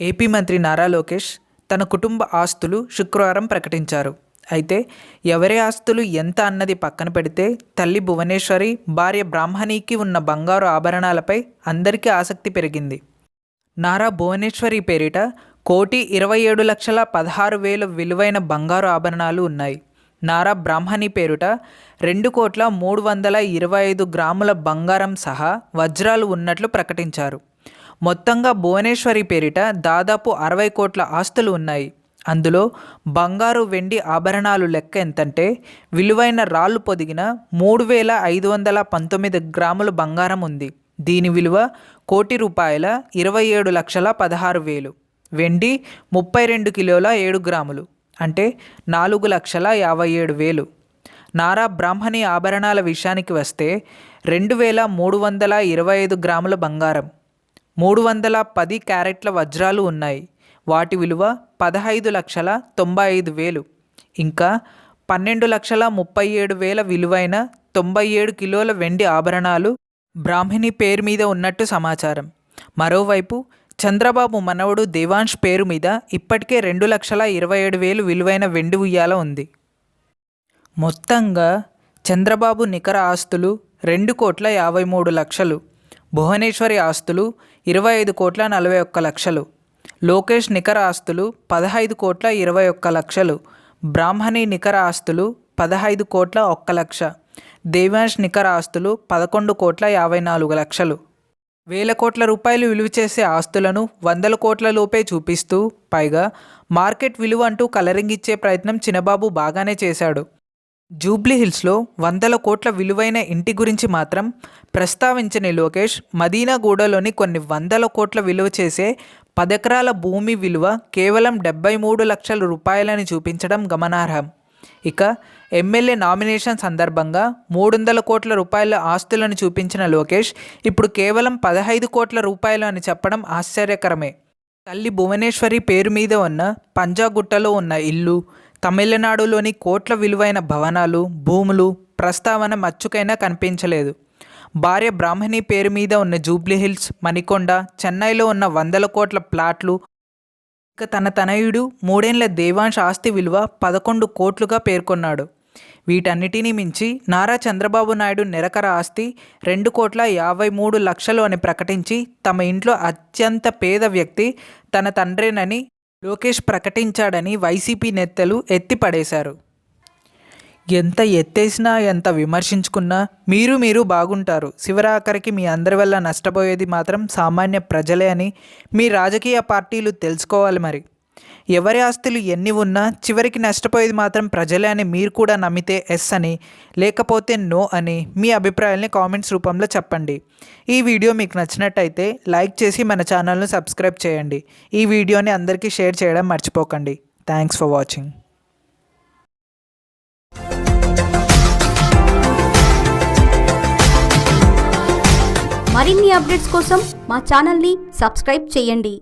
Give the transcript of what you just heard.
AP మంత్రి నారా లోకేష్ తన కుటుంబ ఆస్తులు శుక్రవారం ప్రకటించారు. అయితే ఎవరి ఆస్తులు ఎంత అన్నది పక్కన పెడితే తల్లి భువనేశ్వరి భార్య బ్రాహ్మణికి ఉన్న బంగారు ఆభరణాలపై అందరికీ ఆసక్తి పెరిగింది. నారా భువనేశ్వరి పేరిట కోటి ఇరవై ఏడు లక్షల పదహారు వేల విలువైన బంగారు ఆభరణాలు ఉన్నాయి. నారా బ్రాహ్మణి పేరుట రెండు కోట్ల మూడు వందల ఇరవై ఐదు గ్రాముల బంగారం సహా వజ్రాలు ఉన్నట్లు ప్రకటించారు. మొత్తంగా భువనేశ్వరి పేరిట దాదాపు అరవై కోట్ల ఆస్తులు ఉన్నాయి. అందులో బంగారు వెండి ఆభరణాలు లెక్క ఎంతంటే విలువైన రాళ్ళు పొదిగిన మూడు వేల ఐదు వందల పంతొమ్మిది గ్రాముల బంగారం ఉంది. దీని విలువ కోటి రూపాయల ఇరవై ఏడు లక్షల పదహారు వేలు. వెండి ముప్పై రెండు కిలోల ఏడు గ్రాములు అంటే నాలుగు లక్షల యాభై ఏడు వేలు. నారా బ్రాహ్మణి ఆభరణాల విషయానికి వస్తే రెండు వేల మూడు వందల ఇరవై ఐదు గ్రాముల బంగారం. మూడు వందల పది క్యారెట్ల వజ్రాలు ఉన్నాయి. వాటి విలువ పదహైదు లక్షల తొంభై ఐదు వేలు. ఇంకా పన్నెండు లక్షల ముప్పై ఏడు వేల విలువైన తొంభై ఏడు కిలోల వెండి ఆభరణాలు బ్రాహ్మిణి పేరు మీద ఉన్నట్టు సమాచారం. మరోవైపు చంద్రబాబు మనవడు దేవాంష్ పేరు మీద ఇప్పటికే రెండు లక్షల ఇరవై ఏడు వేలు విలువైన వెండి ఉయ్యాల ఉంది. మొత్తంగా చంద్రబాబు నికర ఆస్తులు రెండు కోట్ల యాభై మూడు లక్షలు. భువనేశ్వరి ఆస్తులు ఇరవై ఐదు కోట్ల నలభై ఒక్క లక్షలు. లోకేష్ నికర ఆస్తులు పదహైదు కోట్ల ఇరవై ఒక్క లక్షలు. బ్రాహ్మణి నికర ఆస్తులు పదహైదు కోట్ల ఒక్క లక్ష. దేవాంష్ నికర ఆస్తులు పదకొండు కోట్ల యాభై నాలుగు లక్షలు. వేల కోట్ల రూపాయలు విలువ చేసే ఆస్తులను వందల కోట్ల లోపే చూపిస్తూ పైగా మార్కెట్ విలువ అంటూ కలరింగ్ ఇచ్చే ప్రయత్నం చిన్నబాబు బాగానే చేశాడు. జూబ్లీ హిల్స్లో వందల కోట్ల విలువైన ఇంటి గురించి మాత్రం ప్రస్తావించని లోకేష్ మదీనాగూడలోని కొన్ని వందల కోట్ల విలువ చేసే పదెకరాల భూమి విలువ కేవలం డెబ్బై మూడు లక్షల రూపాయలని చూపించడం గమనార్హం. ఇక ఎమ్మెల్యే నామినేషన్ సందర్భంగా మూడు వందల కోట్ల రూపాయల ఆస్తులను చూపించిన లోకేష్ ఇప్పుడు కేవలం పదహైదు కోట్ల రూపాయలు అని చెప్పడం ఆశ్చర్యకరమే. తల్లి భువనేశ్వరి పేరు మీద ఉన్న పంజాగుట్టలో ఉన్న ఇల్లు తమిళనాడులోని కోట్ల విలువైన భవనాలు భూములు ప్రస్తావన మచ్చుకైనా కనిపించలేదు. భార్య బ్రాహ్మణి పేరు మీద ఉన్న జూబ్లీ హిల్స్ మణికొండ చెన్నైలో ఉన్న వందల కోట్ల ప్లాట్లు ఇక తన తనయుడు మూడేళ్ళ దేవాంశ ఆస్తి విలువ పదకొండు కోట్లుగా పేర్కొన్నాడు. వీటన్నిటినీ మించి నారా చంద్రబాబు నాయుడు నిరకర ఆస్తి రెండు కోట్ల యాభై మూడు లక్షలు అని ప్రకటించి తమ ఇంట్లో అత్యంత పేద వ్యక్తి తన తండ్రేనని లోకేష్ ప్రకటించాడని వైసీపీ నేతలు ఎత్తిపడేశారు. ఎంత ఎత్తేసినా ఎంత విమర్శించుకున్నా మీరు మీరు బాగుంటారు. శివరాఖరికి మీ అందరి వల్ల నష్టపోయేది మాత్రం సామాన్య ప్రజలే అని మీ రాజకీయ పార్టీలు తెలుసుకోవాలి మరి. ఎవరి ఆస్తులు ఎన్ని ఉన్నా చివరికి నష్టపోయేది మాత్రం ప్రజలే అని మీరు కూడా నమ్మితే ఎస్ అని లేకపోతే నో అని మీ అభిప్రాయాల్ని కామెంట్స్ రూపంలో చెప్పండి. ఈ వీడియో మీకు నచ్చినట్టయితే లైక్ చేసి మన ఛానల్ను సబ్స్క్రైబ్ చేయండి. ఈ వీడియోని అందరికీ షేర్ చేయడం మర్చిపోకండి. థ్యాంక్స్ ఫర్ వాచింగ్ మరిన్ని అప్డేట్స్ కోసం మా ఛానల్ని సబ్స్క్రైబ్ చేయండి.